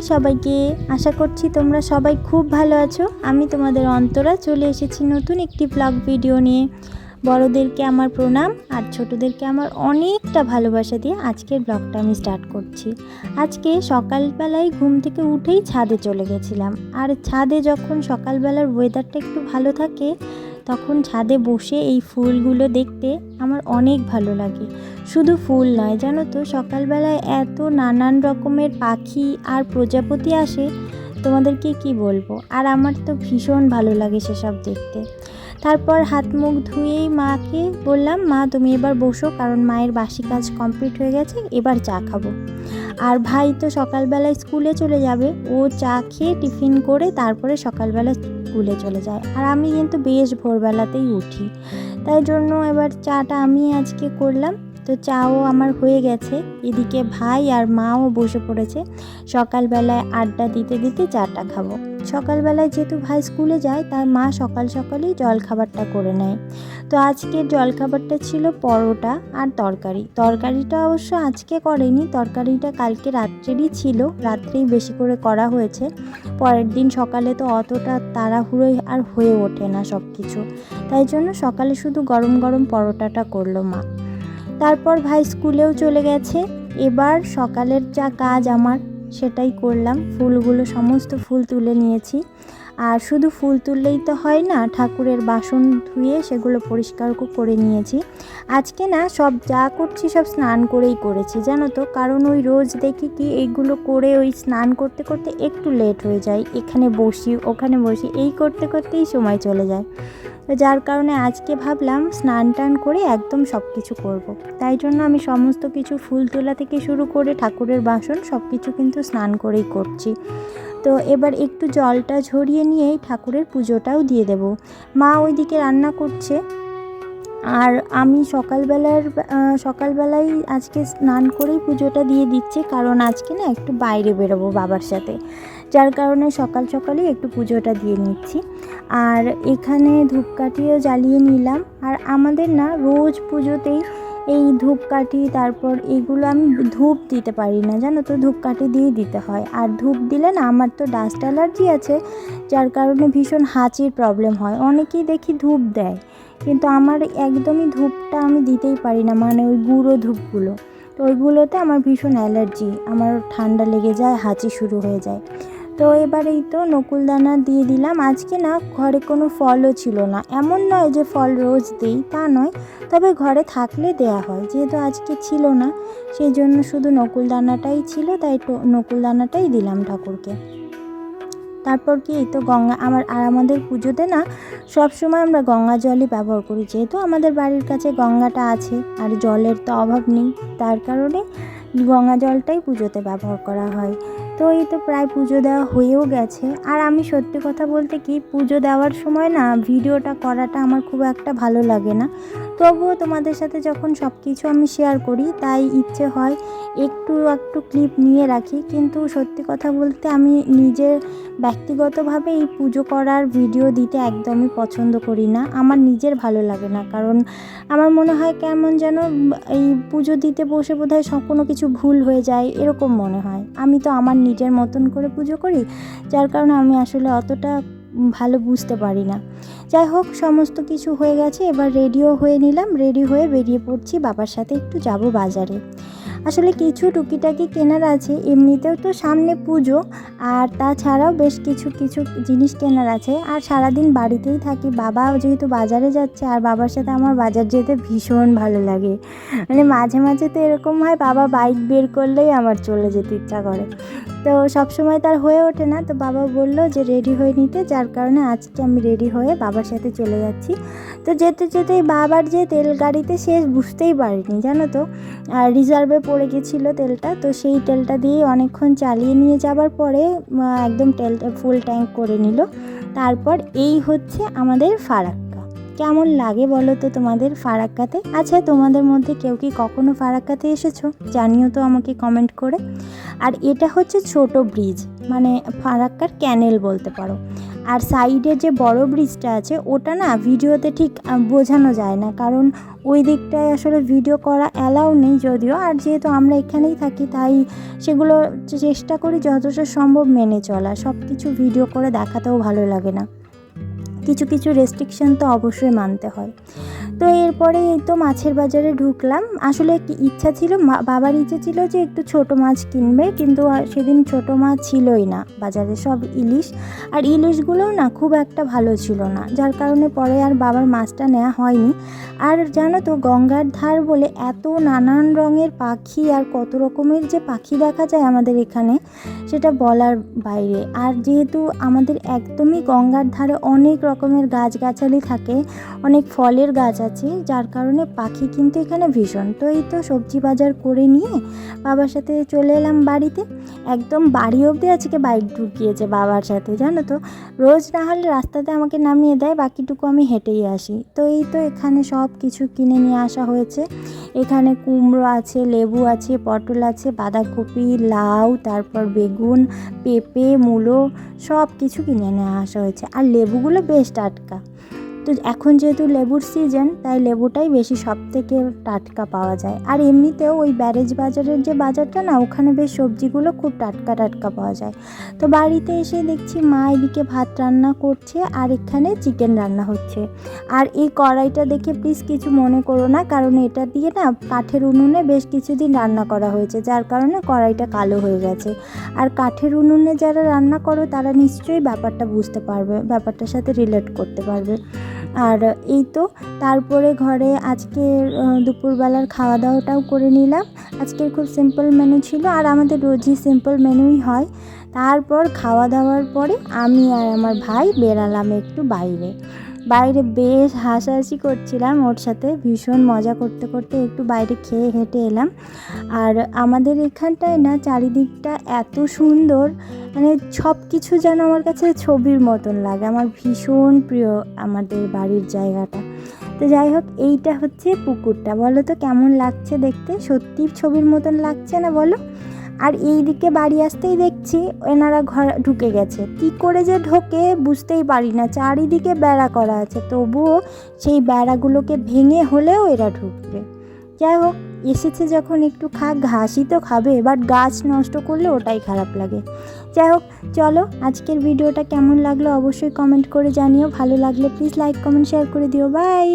সবাইকে। আশা করছি তোমরা সবাই খুব ভালো আছো। আমি তোমাদের অন্তরা চলে এসেছি নতুন একটি ব্লগ ভিডিও নিয়ে। বড়দেরকে আমার প্রণাম আর ছোটোদেরকে আমার অনেকটা ভালোবাসা দিয়ে আজকের ব্লগটা আমি স্টার্ট করছি। আজকে সকালবেলায় ঘুম থেকে উঠেই ছাদে চলে গেছিলাম। আর ছাদে যখন সকালবেলার ওয়েদারটা একটু ভালো থাকে তখন ছাদে বসে এই ফুলগুলো দেখতে আমার অনেক ভালো লাগে। শুধু ফুল নয়, জানো তো, সকালবেলায় এত নানান রকমের পাখি আর প্রজাপতি আসে, তোমাদেরকে কি বলব? আর আমার তো ভীষণ ভালো লাগে সেসব দেখতে। তারপর হাত মুখ ধুয়েই মাকে বললাম, মা, তুমি এবার বসো, কারণ মায়ের বাসি কাজ কমপ্লিট হয়ে গেছে, এবার চা খাব। আর ভাই তো সকালবেলায় স্কুলে চলে যাবে, ও চা খেয়ে টিফিন করে তারপরে সকালবেলা স্কুলে চলে যায়। আর আমি কিন্তু বেশ ভোরবেলাতেই উঠি। তাই জন্য এবার চাটা আমি আজকে করলাম। তো চাও আমার হয়ে গেছে। এদিকে ভাই আর মাও বসে পড়েছে। সকালবেলায় আড্ডা দিতে দিতে চাটা খাব। সকালবেলায় যেহেতু ভাই স্কুলে যায়, তাই মা সকাল সকালেই জলখাবারটা করে নেয়। তো আজকের জলখাবারটা ছিল পরোটা আর তরকারি। তরকারিটা অবশ্য আজকে করেনি, তরকারিটা কালকে রাত্রেরই ছিল। রাত্রেই বেশি করে করা হয়েছে। পরের দিন সকালে তো অতটা তাড়াহুড়োই আর হয়ে ওঠে না সব কিছু তাই জন্য সকালে শুধু গরম গরম পরোটাটা করল মা। তারপর ভাই স্কুলেও চলে গেছে। এবার সকালের যা কাজ আমার, সেটাই করলাম। ফুলগুলো সমস্ত ফুল তুলে নিয়েছি। আর শুধু ফুল তুললেই তো হয় না, ঠাকুরের বাসন ধুয়ে সেগুলো পরিষ্কার করে নিয়েছি। আজকে না সব যা করছি সব স্নান করেই করেছি, জানো তো? কারণ ওই রোজ দেখি কি এইগুলো করে ওই স্নান করতে করতে একটু লেট হয়ে যায়। এখানে বসি, ওখানে বসি, এই করতে করতেই সময় চলে যায়। তো যার কারণে আজকে ভাবলাম স্নান টান করে একদম সব কিছু করব। তাই জন্য আমি সমস্ত কিছু ফুল তোলা থেকে শুরু করে ঠাকুরের বাসন সব কিছু কিন্তু স্নান করেই করছি। তো এবার একটু জলটা ঝরিয়ে নিয়েই ঠাকুরের পুজোটাও দিয়ে দেব। মা ওইদিকে রান্না করছে। আর আমি সকালবেলার আহ, সকালবেলায় আজকে স্নান করেই পুজোটা দিয়ে দিচ্ছে কারণ আজকে না একটু বাইরে বেরোবো বাবার সাথে। যার কারণে সকাল সকালেই একটু পুজোটা দিয়ে নিচ্ছি। আর এখানে ধূপকাঠিও জ্বালিয়ে নিলাম। আর আমাদের না রোজ পুজোতেই এই ধূপকাঠি, তারপর এগুলো আমি ধূপ দিতে পারি না, জানো তো? ধূপকাঠি দিয়ে দিতে হয়। আর ধূপ দিলে না আমার তো ডাস্ট অ্যালার্জি আছে, যার কারণে ভীষণ হাঁচির প্রবলেম হয়। অনেকেই দেখি ধূপ দেয়, কিন্তু আমার একদমই ধূপটা আমি দিতেই পারি না মানে ওই গুঁড়ো ধূপগুলো। তো ওইগুলোতে আমার ভীষণ অ্যালার্জি আমার ঠান্ডা লেগে যায়, হাঁচি শুরু হয়ে যায়। তো এবার এই তো নকুলদানা দিয়ে দিলাম। আজকে না ঘরে কোনো ফলও ছিল না। এমন নয় যে ফল রোজ দিই, তা নয়। তবে ঘরে থাকলে দেয়া হয়, যেহেতু আজকে ছিল না সেই জন্য শুধু নকুলদানাটাই ছিল, তাই নকুলদানাটাই দিলাম ঠাকুরকে। তারপর কি, এই তো গঙ্গা, আমার, আর আমাদের পুজোতে না সব সময় আমরা গঙ্গা জলই ব্যবহার করি। যেহেতু আমাদের বাড়ির কাছে গঙ্গাটা আছে, আর জলের তো অভাব নেই, তার কারণে গঙ্গা জলটাই পুজোতে ব্যবহার করা হয়। তো এই তো প্রায় পুজো দেওয়া হয়েও গেছে। আর আমি সত্যি কথা বলতে কি, পুজো দেওয়ার সময় না, ভিডিওটা করাটা আমার খুব একটা ভালো লাগে না। তবুও তোমাদের সাথে যখন সব কিছু আমি শেয়ার করি, তাই ইচ্ছে হয় একটু একটু ক্লিপ নিয়ে রাখি। কিন্তু সত্যি কথা বলতে আমি নিজের ব্যক্তিগতভাবে এই পুজো করার ভিডিও দিতে একদমই পছন্দ করি না। আমার নিজের ভালো লাগে না। কারণ আমার মনে হয় কেমন যেন এই পুজো দিতে বসে বোধহয় সব কোনো কিছু ভুল হয়ে যায়, এরকম মনে হয়। আমি তো আমার নিজের মতন করে পুজো করি, যার কারণে আমি আসলে অতটা ভালো বুঝতে পারি না। যাই হোক, সমস্ত কিছু হয়ে গেছে, এবার রেডিও হয়ে নিলাম রেডি হয়ে বেরিয়ে পড়ছি বাবার সাথে, একটু যাব বাজারে। আসলে কিছু টুকিটাকি কেনার আছে, এমনিতেও তো সামনে পুজো, আর তাছাড়াও বেশ কিছু কিছু জিনিস কেনার আছে, আর সারাদিন বাড়িতেই থাকি। বাবা যেহেতু বাজারে যাচ্ছে, আর বাবার সাথে আমার বাজার যেতে ভীষণ ভালো লাগে। মানে মাঝে মাঝে তো এরকম হয়, বাবা বাইক বের করলেই আমার চলে যেতে ইচ্ছা করে। তো সব সময় তার হয়ে ওঠে না। তো বাবা বলল যে রেডি হয়ে নিতে। যার কারণে আজকে আমি রেডি হয়ে বাবার সাথে চলে যাচ্ছি। তো যেতে যেতে বাবার যে তেল গাড়িতে শেষ বুঝতেই পারিনি, জানো তো? আর রিজার্ভে পড়ে গেছিল তেলটা। তো সেই তেলটা দিয়ে অনেকক্ষণ চালিয়ে নিয়ে যাবার পরে একদম তেলটা ফুল ট্যাঙ্ক করে নিল। তারপর এই হচ্ছে আমাদের ফারাক্কা কেমন লাগে বলো তো তোমাদের ফারাক্কাতে? আচ্ছা তোমাদের মধ্যে কেউ কি কখনো ফারাক্কাতে এসেছ? জানিও তো আমাকে কমেন্ট করে। আর এটা হচ্ছে ছোট ব্রিজ মানে ফারাক্কার ক্যানেল বলতে পারো। আর সাইডে যে বড় ব্রিজটা আছে, ওটা না ভিডিওতে ঠিক বোঝানো যায় না। কারণ ওই দিকটায় আসলে ভিডিও করা অ্যালাউ নেই যদিও। আর যেহেতু আমরা এখানেই থাকি, তাই সেগুলো চেষ্টা করি যতটা সম্ভব মেনে চলা। সব কিছু ভিডিও করে দেখাতেও ভালো লাগে না। কিছু কিছু রেস্ট্রিকশন তো অবশ্যই মানতে হয়। তো এরপরে এই তো মাছের বাজারে ঢুকলাম। আসলে ইচ্ছা ছিল বাবার ইচ্ছে ছিল যে একটু ছোট মাছ কিনবে, কিন্তু সেদিন ছোট মাছ ছিলই না। বাজারে সব ইলিশ, আর ইলিশগুলোও না খুব একটা ভালো ছিল না। যার কারণে পরে আর বাবার মাছটা নেওয়া হয়নি। আর জানো তো, গঙ্গার ধার বলে এত নানান রঙের পাখি, আর কত রকমের যে পাখি দেখা যায় আমাদের এখানে, সেটা বলার বাইরে। আর যেহেতু আমাদের একদমই গঙ্গার ধারে অনেক রকমের গাছগাছালি থাকে, অনেক ফলের গাছ আছে যার কারণে পাখি কিন্তু এখানে ভীষণ। তো এই তো সবজি বাজার করে নিয়ে বাবার সাথে চলে এলাম বাড়িতে। একদম বাড়ি অবধি আজকে বাইক ঢুকিয়েছে বাবার সাথে, জানো তো? রোজ না হলে রাস্তাতে আমাকে নামিয়ে দেয়, বাকিটুকু আমি হেঁটেই আসি। তো এই তো এখানে সব কিছু কিনে নিয়ে আসা হয়েছে। এখানে কুমড়ো আছে, লেবু আছে, পটল আছে, বাঁধাকপি, লাউ, তারপর বেগুন, পেঁপে, মূলো, সব কিছু কিনে নিয়ে আসা হয়েছে। আর লেবুগুলো বেশ টাটকা। তো এখন যেহেতু লেবুর সিজন তাই লেবুটাই বেশি সব থেকে টাটকা পাওয়া যায়। আর এমনিতেও ওই ব্যারেজ বাজারের যে বাজারটা না, ওখানে বেশ সবজিগুলো খুব টাটকা টাটকা পাওয়া যায়। তো বাড়িতে এসে দেখছি মা এদিকে ভাত রান্না করছে আর এখানে চিকেন রান্না হচ্ছে। আর এই কড়াইটা দেখে প্লিজ কিছু মনে করো না, কারণ এটা দিয়ে না কাঠের উনুনে বেশ কিছুদিন রান্না করা হয়েছে, যার কারণে কড়াইটা কালো হয়ে গেছে। আর কাঠের উনুনে যারা রান্না করো, তারা নিশ্চয়ই ব্যাপারটা বুঝতে পারবে, ব্যাপারটার সাথে রিলেট করতে পারবে। আর এই তো, তারপরে ঘরে আজকে দুপুরবেলার খাওয়া দাওয়াটাও করে নিলাম। আজকের খুব সিম্পল মেনু ছিল আর আমাদের রোজই সিম্পল মেনুই হয়। তারপর খাওয়া দাওয়ার পরে আমি আর আমার ভাই বেরালাম একটু বাইরে। বাইরে বেশ হাসাহাসি করছিলাম ওর সাথে, ভীষণ মজা করতে করতে একটু বাইরে খেয়ে হেঁটে এলাম। আর আমাদের এখানটায় না চারিদিকটা এত সুন্দর মানে সব কিছু যেন আমার কাছে ছবির মতন লাগে, আমার ভীষণ প্রিয় আমাদের বাড়ির জায়গাটা। তো যাই হোক, এইটা হচ্ছে পুকুরটা। বলো তো কেমন লাগছে দেখতে? সত্যি ছবির মতন লাগছে না বলো? আর এই দিকে বাড়ি আসতেই দেখছি এনারা ঘর ঢুকে গেছে। কি করে যে ঢোকে বুঝতেই পারি না। চারিদিকে বেড়া করা আছে। তবুও সেই বেড়াগুলোকে ভেঙে হলেও এরা ঢুকবে। যাই হোক, এসেছে যখন একটু খাক ঘাসই তো খাবে বাট গাছ নষ্ট করলে ওটাই খারাপ লাগে। যাই হোক, চলো আজকের ভিডিওটা কেমন লাগল অবশ্যই কমেন্ট করে জানিও। ভালো লাগলে প্লিজ লাইক কমেন্ট শেয়ার করে দিও। বাই